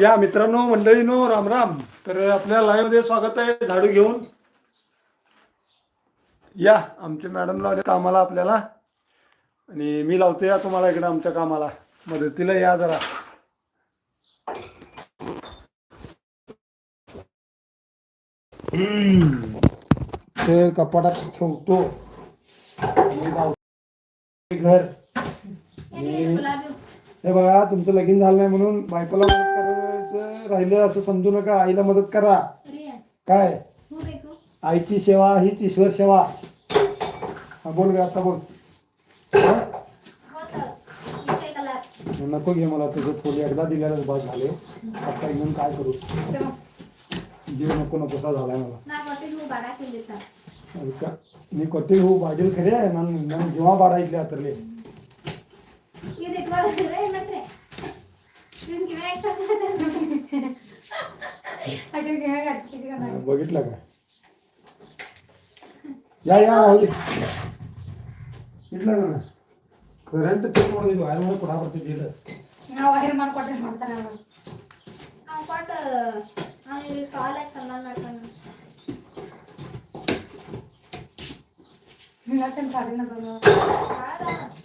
या मित्रांनो मंडळीनो राम राम. तर आपल्या लाईव्हमध्ये स्वागत आहे. झाडू घेऊन. या आमचे मॅडम लावले कामाला आपल्याला. आणि मी लावतो या तुम्हाला इकडे आमच्या कामाला. मदतीला या जरा. ते कपाटात ठेवतो. घर. हे हे बघा तुमचं लगीन झालं नाही म्हणून बायकोला मदत करायचं राहिलं असं समजू नका. आईला मदत करा. काय? देखो. आईची सेवा हीच ईश्वर सेवा. हा बोल ग आता बोल. हा? नको घे मला तुझं फुल एकदा दिल्यालाच बाद झाले. आता एकदम काय करू? जीव नको नकोसा झालाय मला. मी कोटी हो बाजूला खरे आहे ना? जेव्हा बाळा इथले आतरले बघितलं का या या राहू दे इथलं ना करंट ते मोड दिलो आहे मला कुठा पडते दिलं ನಾವು ಹೊರಗೆ ಮಾಡ್ಕೊಟ್ಟೆ ಮಾಡ್ತಾನೆ ಅವನು ನಾವು ಕೊಟ್ಟು ಅವ್ನು ಸಾಲಾಗಿ ಸನ್ಮಾನ ಮಾಡ್ತಾನೆ ಬೇಕಲ್ಲ ಶಂಗ್ಲಕ್ಕ ಇದೆಂತ ಕಲ್ಸು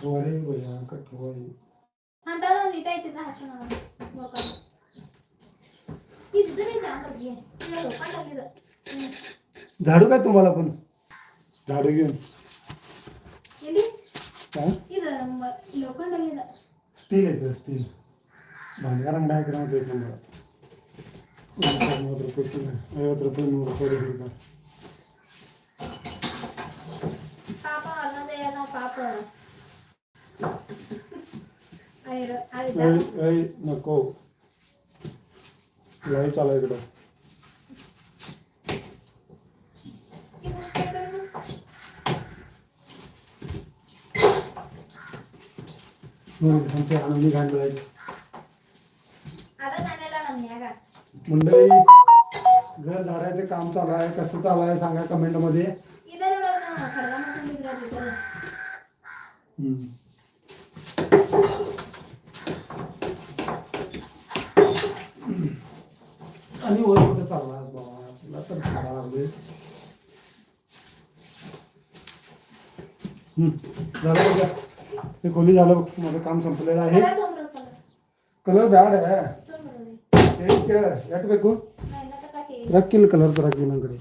Говори, бля, как говори. Антон, летай ты на झाडू काय तुम्हाला पण झाडू घेऊन स्टील येतं स्टील भांडगार ಅಂಗಡಿ ಹಾಕಿರೋ ಅಂತ ಐತೆ ನಂಬರ್ ಮೂವತ್ತು ರೂಪಾಯಿ ಕಿಲೋ ಐವತ್ತು ರೂಪಾಯಿ ನೂರು ರೂಪಾಯಿ ಹಿಡಿದು ಪಾಪ ಅನ್ನೋದೇ ಏನೋ ಪಾಪ ऐ नको. लय चाला इकडं. आनंदी घर झाडायचं काम चालू आहे. कसं चालू आहे सांगा कमेंटमध्ये. आणि वर कुठं चालला आहेस बाबा तुला तर झाडा लागले झालं बघा ते खोली झालं बघ माझं काम संपलेलं आहे ಕಲರ್ ತೊಗೊಂಡ್ರಲ್ಲ कलर ಬ್ಯಾಡ ತೊಗೊಂಡ್ಬರೋದು ಎಷ್ಟು ಬೇಕು ನಾ ಎಲ್ಲ ತಕಾಕಿ ರಕ್ಕಿಲ್ಲ ಕಲರ್ ತರಕ್ಕೆ ನನ್ನ ಕಡೆ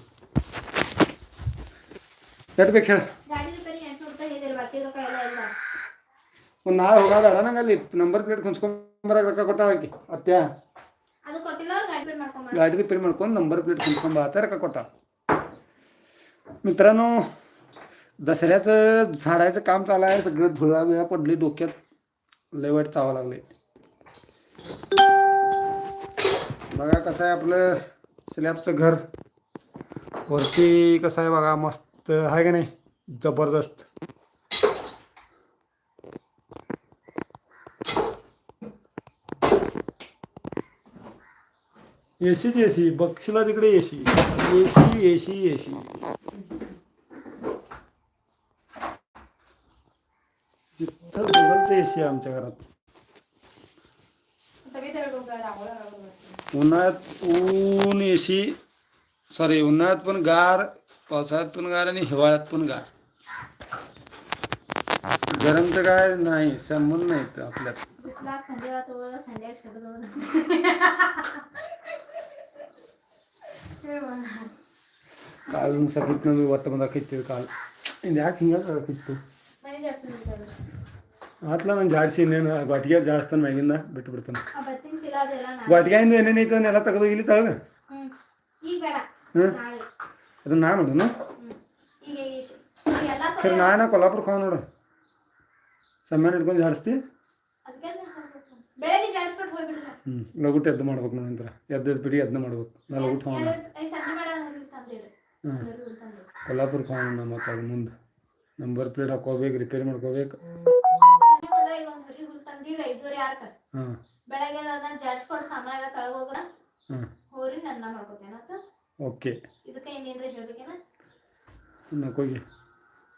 ಎಷ್ಟು ಬೇಕು ಹೇಳ ಗಾಡಿ ರಿಪೇರಿ ಎಂಟ್ನೂರು ರೂಪಾಯಿ ಹೇಳಿದ್ರೆ ಬಾಕಿ ರೊಕ್ಕ ಎಲ್ಲ ಇಲ್ಲ ಒಂದು ನಾಳೆ ಹೋಗೋದ ನಂಗೆ ಅಲ್ಲಿ ನಂಬರ್ ಪ್ಲೇಟ್ ಕುಂಸ್ಕೊಂಬರಕ್ಕೆ ರೊಕ್ಕ ಕೊಟ್ಟಾಳಕಿ ಅತ್ಯ ಅದು ಕೊಟ್ಟಿಲ್ಲ ಅವ್ರು ಗಾಡಿ ರಿಪೇರ್ ಮಾಡ್ಕೊಂಬ गाडी रिपेअर ಮಾಡ್ಕೊಂಡು नंबर प्लेट कुंकून तर का कोटा मित्रांनो दसऱ्याचं झाडायचं काम चालू आहे सगळं धुळा बिळा पडली डोक्यात लय वाईट चावा लागले बघा कसं आहे आपलं स्लॅबचं घर वरती कसं आहे बघा मस्त आहे का नाही जबरदस्त एसीच एसी बक्षीला तिकडे एसी. AC AC AC. जिथं एसी आमच्या घरात. उन्हाळ्यात ऊन एसी सॉरी उन्हाळ्यात पण गार पावसाळ्यात पण गार आणि हिवाळ्यात पण गार. गरम तर काय नाही संबंध नाही आपल्यात. ಕಾಲು ಸಕ್ಕಿತ್ತು ನಮಗೆ ಒತ್ತ ಬಂದಾಗ ಕಿತ್ತಿದ್ದು ಕಾಲು. ಇದು ಯಾಕೆ ಹಿಂಗೆ ಕಿತ್ತು? ಆತ್ಲ ನಂಗೆ ಜಾಡಿಸಿ ಇನ್ನೇನು ಬಟ್ಗೆ ಜಾಡಿಸ್ತಾನೆ ಮ್ಯಾಗಿಂದ ಬಿಟ್ಟು ಬಿಡ್ತಾನೆ ಘಾಟಿಗೆಯಿಂದ ಏನೇನು ಎಲ್ಲ ತೆಗೆದು ಇಲ್ಲಿ ತೆಗೆದು ಹಾಂ ಅದನ್ನ ನಾ ನೋಡೋಣ ಸರಿ ನಾನು ಕೊಲ್ಲಾಪುರಕ್ಕೆ ಹೋಗ ನೋಡು. ಸಮ್ಮಾನ ಹಿಡ್ಕೊಂಡು ಜಾಡಿಸ್ತಿ. ಹ್ಞೂ ಲಗುಟ್ ಎದ್ದು ಮಾಡ್ಬೇಕು ನಾನು ನಂತರ ಎದ್ದು ಎದ್ದು ಬಿಡಿ ಎದ್ದು ಮಾಡ್ಬೇಕು. ನಾ ಲಗುಟ್ ಹೋಗೋಣ. ಐದು ಸಂಜೆ ಮಾಡ ತಂದಿಡ್ರಿ ಹ್ಞೂ ತಂದಿಡ್ರಿ ಕೊಲ್ಲಾಪುರ ಖಾವ್ ನಮ್ಮ ಮತ್ತೆ ಅದು ಮುಂದೆ ನಂಬರ್ ಪ್ಲೇಟ್ ಹಾಕೋಬೇಕು ರಿಪೇರಿ ಮಾಡ್ಕೋಬೇಕು ಸಂಜೆ ಮುಂದೆ ಈಗ ಒಂದು ಹೊರಿ ಹುಲ್ ತಂದಿಲ್ಲ ಐದುವರೆ ಯಾರ್ಕ ಹಾಂ ಬೆಳಗ್ಗೆ ಅದನ್ನ ಜಾಡ್ಸ್ಕೊಂಡು ಸಾಮಾನ್ಯ ತಳಗ ಹೋಗೋದ ಹಾಂ ಹೋರಿ ನನ್ನ ಮಾಡ್ಕೋತೇನತ್ತ ओके ಇದಕ್ಕೆ ಏನೇನ್ರಿ ಹೇಳ್ಬೇಕೇನ नकोगी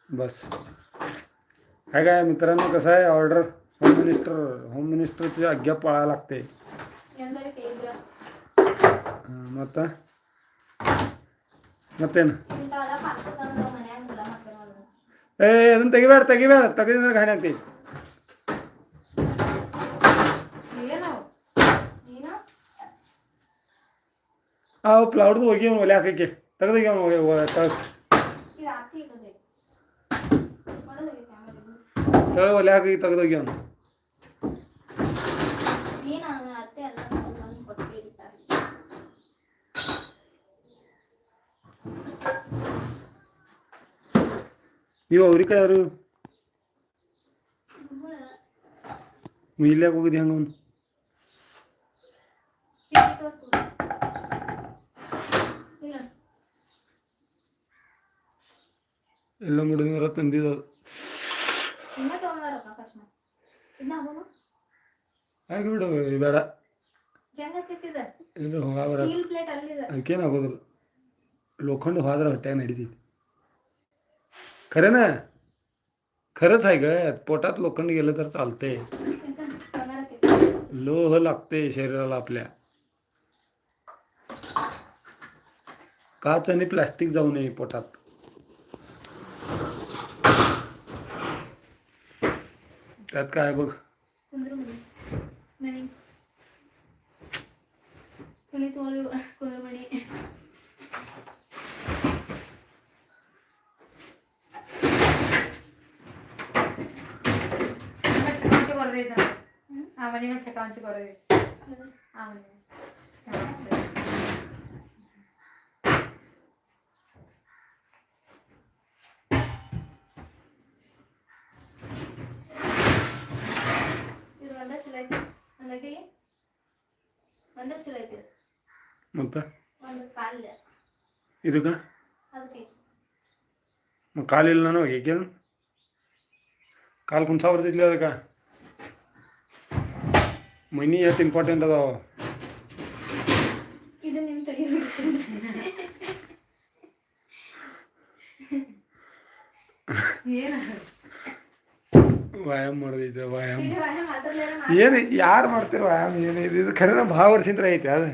बस काय काय मित्रांनो कसं आहे ऑर्डर होम मिनिस्टर होम मिनिस्टरची आज्ञा पाळायला लागते ಎಂದರೆ ಮತ್ತೇನು ಇಂಥವೆಲ್ಲ ಮಾಡ್ಕೊತಂದ್ರ ಮನ್ಯಾಗ ಮುಲ ಮಕ್ಕಳು ಏ ಅದನ್ನ ತೆಗಿಬೇಡ ತೆಗಿಬೇಡ ತೆಗೆದ್ರೆ ಗಾಣಿ ಆಗ್ತೈತಿ ಏನು ನೀನು ಆ ಪ್ಲೌಡ್ದು ಹೋಗಿ ಅವ್ನು ಒಲೆ ಹಾಕಕ್ಕೆ ತೆಗೆದೋಗಿ ಅವ್ನು ತಳ ಇದು ಆತಿ ಇಡೋದೆ ಮಾಡೋದೈತೆ ಆಮೇಲೆ ತಳ ಒಲೆ ಹಾಕಿ ತೆಗೆದೋಗಿ ಅವನು ನೀವು ಅವ್ರಿಕ ಯಾರು ಇಲ್ಲಾಕ ಹೋಗಿದ್ದೆ ಹಂಗ ಅವನು ಇಲ್ಲ ಎಲ್ಲ ಮುಡಿದ್ರ ತಂದಿದ್ದು ಇನ್ನ ತಗೊಂಡಾರಪ್ಪ ಕಷ್ಟ ಇನ್ನ ಅವನು ಹಾಗೆ ಬಿಡು ಬೇಡ ಜಂಗ ತಿತ್ತಿದ ಇಲ್ಲ ಹೋಗಬೇಡ ಸ್ಟೀಲ್ खरं ना? खरंच आहे ग पोटात लोखंड गेलं तर चालते लोह लागते शरीराला आपल्या. काच आणि प्लास्टिक जाऊ नये पोटात. त्यात काय बघ? ಮನೆ ಮೇಲೆ ಚಕ ಹಂಚ್ಕೋರಿ ಆಮೇಲೆ ಇದು ಒಂದೇ ಚಲೋ ಐತಿ ಒಂದಾಗಿ ಒಂದೇ ಒಂದು ಕಾಲು ಇದಕ್ಕ ಅದಕ್ಕೆ ಕಾಲಿಲ್ಲ ನಾನು ಹೇಗೆ ಕಾಲು ಕುಂಚಾವ ಬರ್ತೈತಿಲ್ಲ ಅದಕ್ಕೆ ಮನಿ ಎಷ್ಟು ಇಂಪಾರ್ಟೆಂಟ್ ಅದಾವ? ವ್ಯಾಯಾಮ ಮಾಡಿದೈತೆ ವ್ಯಾಯಾಮ. ಏನು ಯಾರು ಮಾಡ್ತೀರ ವ್ಯಾಯಾಮ ಏನು ಇದು? ಇದು ಖರೇನ ಭಾಳ ವರ್ಷಿಂದ್ರೆ ಐತೆ ಅದು.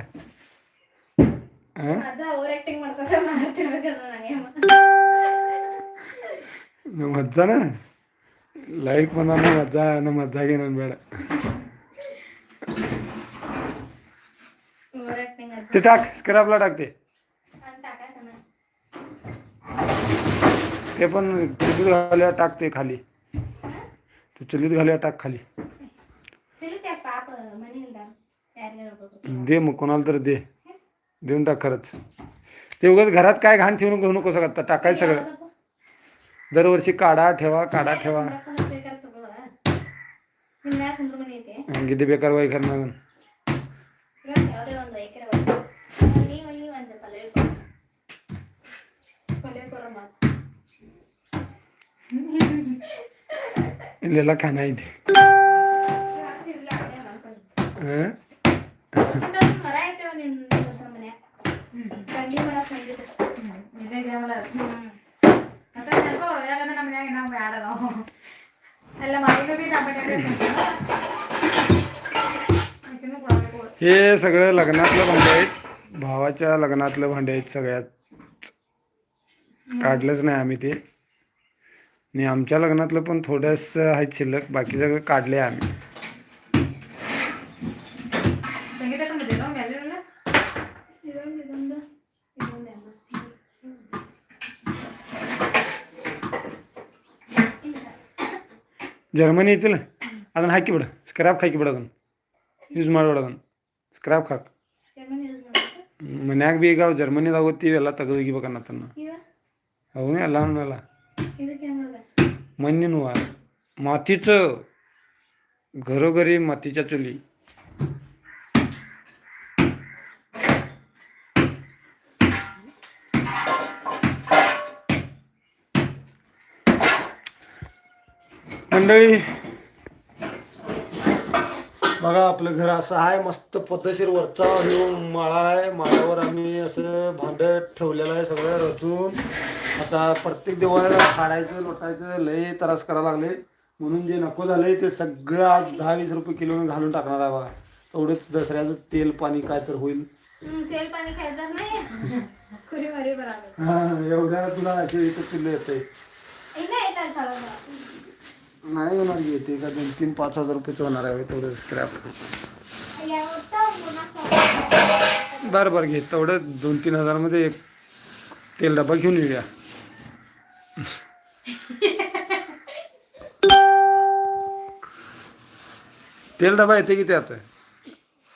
ನಮ್ಮ ಅಜ್ಜನ? ಲೈಕ್ ಬಂದ ನಮ್ಮ ಅಜ್ಜ ನಮ್ಮ ಅಜ್ಜಾಗೆ ನಾನು ಬೇಡ ते टाक स्क्रॅपला टाकते ते पण चुलीत घालूया टाक ते खाली ते चुलीत घालूया टाक खाली दे मग कोणाला तर दे देऊन टाक खरंच ते उगाच घरात काय घाण ठेवून घेऊ नको सगळं टाकायचं सगळं दरवर्षी काढा ठेवा काढा ठेवा गिड्डी बेकार वाई करणार ಒಂದು ಎಕರೆ ನೀವು ಇಲ್ಲಿ ಒಂದು ಪಲ್ಯ ಪಲ್ಯ ಕೊರ ಮಾತು ಇಲ್ಲೆಲ್ಲ ಖಾನ ಐತಿ ಇರ್ಲಿ ಅದೇ ಮಾಡ್ಕೊಂಡು ಹಾಂ ಇಂಥದ್ದು ಮರ ಐತೆವ ನಿಮ್ಮ ಮನೆ ಗಂಡಿ ಮರ ಸಂಗೀತ ಇದೇ ಇದೆಯಲ್ಲ ಹ್ಮ್ ಅಂತ ನೆನಪು ಯಾಕಂದ್ರೆ ನಮ್ಮ ಮನ್ಯಾಗ ನಾವು ಬೇಡ ನಾವು ಎಲ್ಲ ಮಾಡಿದ್ರು हे सगळं लग्नातलं भांडे आहेत. भावाच्या लग्नातलं भांडे आहेत सगळ्यात. काढलंच नाही आम्ही ते. आणि आमच्या लग्नातलं पण थोडंच आहेत शिल्लक. बाकी सगळं काढले आम्ही. जर्मनी येतील अजून हाय की बडं स्क्रॅप खाय की बडं अजून? ಯೂಸ್ ಮಾಡಬೇಡ ಅದನ್ನು ಸ್ಕ್ರ್ಯಾಪ್ ಹಾಕು ಜರ್ಮನಿ ಯೂಸ್ ಮಾಡ್ಬೇಕು ಹ್ಞೂ ಮನ್ಯಾಗ ಬಿ ಈಗ ಅವು ಜರ್ಮನಿದಾಗ ಓದ್ತೀವಿ ಎಲ್ಲ ತೆಗೆದೋಗಿ ಬೇಕನ್ನತ್ತನ್ನ ಇವ ಅವನೇ ಎಲ್ಲ ಅವನ್ನೆಲ್ಲ ಇದಕ್ಕೆ ಏನ್ ಮಾಡ್ದೆ? मन्नीनुवा मातीचं घरोघरी मातीच्या चुली मंडळी आपलं घर असं आहे मस्त पद्धतशीर वरचा हे माळा आहे. माळ्यावर आम्ही असं भांड ठेवलेलं आहे सगळं रचून. आता प्रत्येक दिवाळीला फाडायचं लोटायचं लय त्रास करायला लागले. म्हणून जे नको झालंय ते सगळं आज दहा वीस रुपये किलो घालून टाकणार आहे बघा तेवढंच दसऱ्याचं तेल पाणी काय तर होईल. तेल पाणी खायचं नाही एवढ्या तुला किलो येते नाही होणार येते का दोन तीन पाच हजार रुपयेच होणार आहे तेवढं स्क्रॅप बरं बरं घे. तेवढं दोन तीन हजारमध्ये एक तेल डबा घेऊन येऊया. तेल डबा येते की ते आता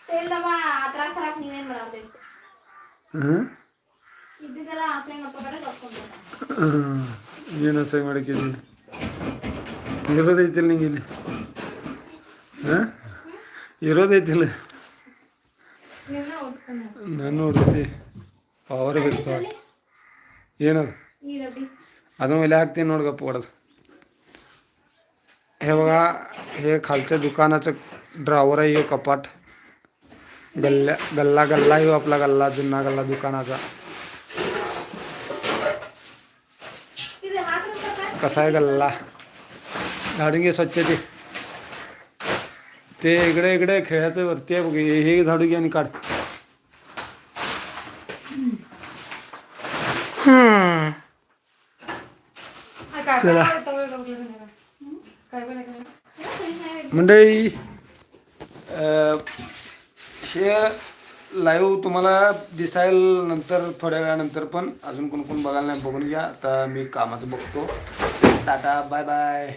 तेल डबा त्रास खराब ಅಸಹ್ಯ ಮಾಡಕ್ಕಿದ್ದೀನಿ ಇರೋದೈತಿಲ್ಲ ನಿಂಗಿಲ್ಲಿ ಹಾಂ ಇರೋದೈತಿಲ್ಲ ನಿನ್ನ ಓಡಿಸ್ತಾನೆ ನಾನು ನೋಡ್ತಿ ಪವರ್ ಬೇಕು power. ಏನದು ಈ ಡಬ್ಬಿ ಅದನ್ನ ಮೇಲೆ हाकते ನೋಡ್ गप्प पडत हे बघा हे खालच्या दुकानाचं ड्रावर आहे हे कपाट गल्ल्या गल्ला गल्ला आहे आपला गल्ला जुना गल्ला दुकानाचा ಇದು ಹಾಕಿರ್ತಾರೆ कसा आहे गल्ला झाडून घे स्वच्छ ते. ते इकडे इकडे खेळायचं वरती आहे बघ हे झाडू घे आणि काढ. चला. मंडळी हे लाईव्ह तुम्हाला दिसायल नंतर थोड्या वेळानंतर पण अजून कोण कोण बघायला नाही बघून घ्या. आता मी कामाचं बघतो. Tata bye bye